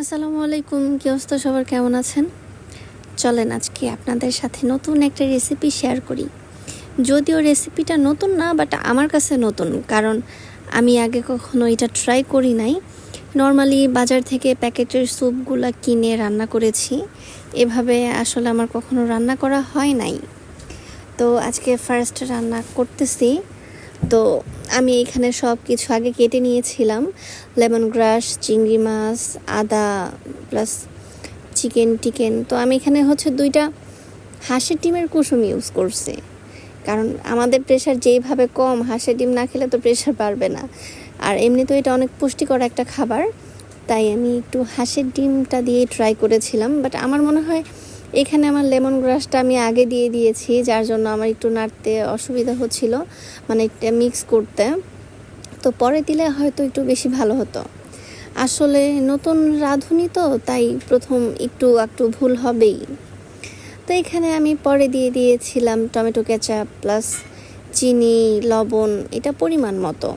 আসসালামু আলাইকুম, কি অবস্থা? সবার কেমন আছেন? চলেন আজকে আপনাদের সাথে নতুন একটা রেসিপি শেয়ার করি। যদিও রেসিপিটা নতুন না বাট আমার কাছে নতুন, কারণ আমি আগে কখনো এটা ট্রাই করি নাই। নর্মালি বাজার থেকে প্যাকেটের স্যুপগুলো কিনে রান্না করেছি। এভাবে আসলে আমার কখনো রান্না করা হয় নাই। তো আজকে ফার্স্ট রান্না করতেছি। তো আমি এখানে সব কিছু আগে কেটে নিয়েছিলাম। লেমন গ্রাস চিংড়ি মাছ, আদা প্লাস চিকেন টিকেন। তো আমি এখানে হচ্ছে দুইটা হাঁসের ডিমের কুসুম ইউজ করছি। কারণ আমাদের প্রেশার যেইভাবে কম, হাঁসের ডিম না খেলে তো প্রেশার বাড়বে না। আর এমনি তো এটা অনেক পুষ্টিকর একটা খাবার, তাই আমি একটু হাঁসের ডিমটা দিয়ে ট্রাই করেছিলাম। বাট আমার মনে হয় এখানে আমার লেমন গ্রাসটা আমি আগে দিয়ে দিয়েছি, যার জন্য আমার একটু নাড়তে অসুবিধা হচ্ছিল মানে এটা মিক্স করতে। তো পরে দিলে হয়তো একটু বেশি ভালো হতো। আসলে নতুন রাঁধুনি তো, তাই প্রথম একটু একটু ভুল হবেই। তো এখানে আমি পরে দিয়ে দিয়েছিলাম টমেটো কেচাপ প্লাস চিনি, লবণ, এটা পরিমাণ মতো।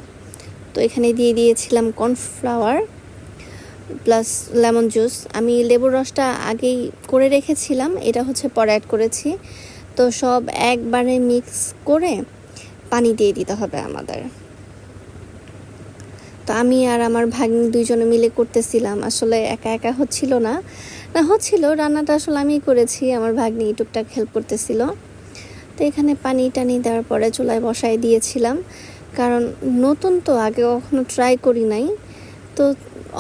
তো এখানে দিয়ে দিয়েছিলাম কর্নফ্লাওয়ার প্লাস লেমন জুস আমি লেবুর রসটা আগেই করে রেখেছিলাম, এটা হচ্ছে পরে অ্যাড করেছি। তো সব একবারে মিক্স করে পানি দিয়ে দিতে হবে আমাদের। তো আমি আর আমার ভাগ্নি দুইজনে মিলে করতেছিলাম, আসলে একা একা হচ্ছিল না। না, হচ্ছিল, রান্নাটা আসলে আমি করেছি, আমার ভাগ্নি টুকটাক হেল্প করতেছিল। তো এখানে পানি টানি দেওয়ার পরে চুলায় বসায় দিয়েছিলাম, কারণ নতুন তো আগে কখনো ট্রাই করি নাই। তো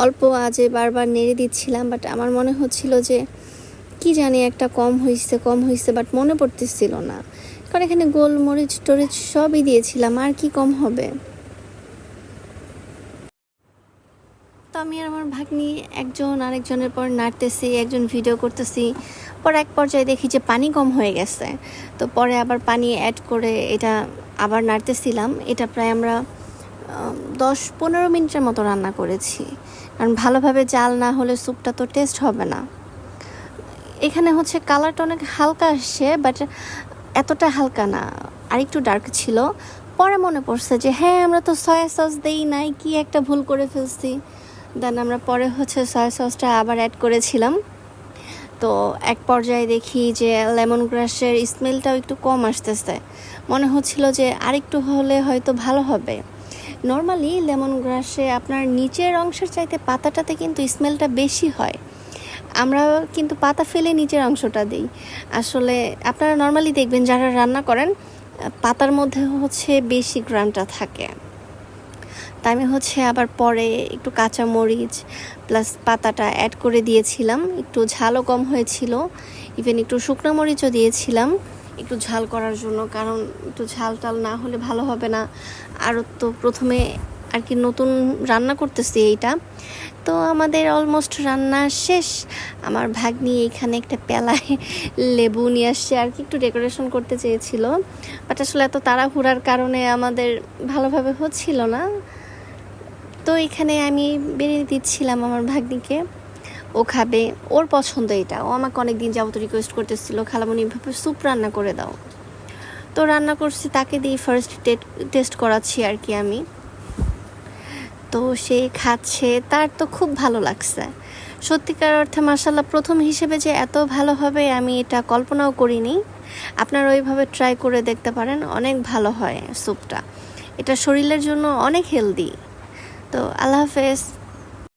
অল্প আজে বারবার নেড়ে দিচ্ছিলাম বাট আমার মনে হচ্ছিল যে কি জানি একটা কম হয়েছে কম হয়েছে বাট মনে পড়তেছিল না। কারণ এখানে গোলমরিচ টরিচ সবই দিয়েছিলাম আর কি কম হবে? তো আমি আর আমার ভাগ্নি একজন আরেকজনের পর নাড়তেছি একজন ভিডিও করতেছি। পর এক পর্যায়ে দেখি যে পানি কম হয়ে গেছে। তো পরে আবার পানি অ্যাড করে এটা আবার নাড়তেছিলাম। এটা প্রায় আমরা আম, দশ পনেরো মিনিটের মতো রান্না করেছি। কারণ ভালোভাবে জাল না হলে স্যুপটা তো টেস্ট হবে না। এখানে হচ্ছে কালারটা অনেক হালকা আসছে বাট এতটা হালকা না। আর একটু ডার্ক ছিল। পরে মনে পড়ছে যে হ্যাঁ আমরা তো সয়া সস দেই নাই, কি একটা ভুল করে ফেলছি? দেন আমরা পরে হচ্ছে সয়া সসটা আবার অ্যাড করেছিলাম। তো এক পর্যায়ে দেখি যে লেমন গ্রাসের স্মেলটাও একটু কম আসতেছে। মনে হচ্ছিল যে আরেকটু হলে হয়তো ভালো হবে। নর্মালি লেমন গ্রাসে আপনার নিচের অংশের চাইতে পাতাটাতে কিন্তু স্মেলটা বেশি হয়। আমরা কিন্তু পাতা ফেলে নিচের অংশটা দিই। আসলে আপনারা নর্মালি দেখবেন যারা রান্না করেন, পাতার মধ্যে হচ্ছে বেশি গ্রামটা থাকে। তাই আমি হচ্ছে আবার পরে একটু কাঁচা মরিচ প্লাস পাতাটা অ্যাড করে দিয়েছিলাম। একটু ঝালও কম হয়েছিল। ইভেন একটু শুকনো মরিচও দিয়েছিলাম। একটু ঝাল করার জন্য, কারণ একটু ঝাল টাল না হলে ভালো হবে না। আরও তো প্রথমে আর কি নতুন রান্না করতেছি এইটা। তো আমাদের অলমোস্ট রান্না শেষ। আমার ভাগ্নি এখানে একটা পেলায় লেবু নিয়ে আসছে, আর কি একটু ডেকোরেশন করতে চেয়েছিল। বাট আসলে এত তাড়াহুড়ার কারণে আমাদের ভালোভাবে হচ্ছিল না। তো এখানে আমি বেরিয়ে দিচ্ছিলাম আমার ভাগ্নিকে। ও খাবে, ওর পছন্দ এটা। ও আমাকে অনেক দিন যাবত রিকোয়েস্ট করতেছিল খালামণি এভাবে স্যুপ রান্না করে দাও। তো রান্না করছি, তাকে দিয়ে ফার্স্ট টেস্ট করাচ্ছি আর কি আমি। তো সে খাচ্ছে, তার তো খুব ভালো লাগছে। সত্যিকার অর্থে মাসাল্লাহ প্রথম হিসেবে যে এত ভালো হবে আমি এটা কল্পনাও করিনি। আপনারা ওইভাবে ট্রাই করে দেখতে পারেন, অনেক ভালো হয় স্যুপটা এটা শরীরের জন্য অনেক হেলদি তো আল্লাহ হাফেজ।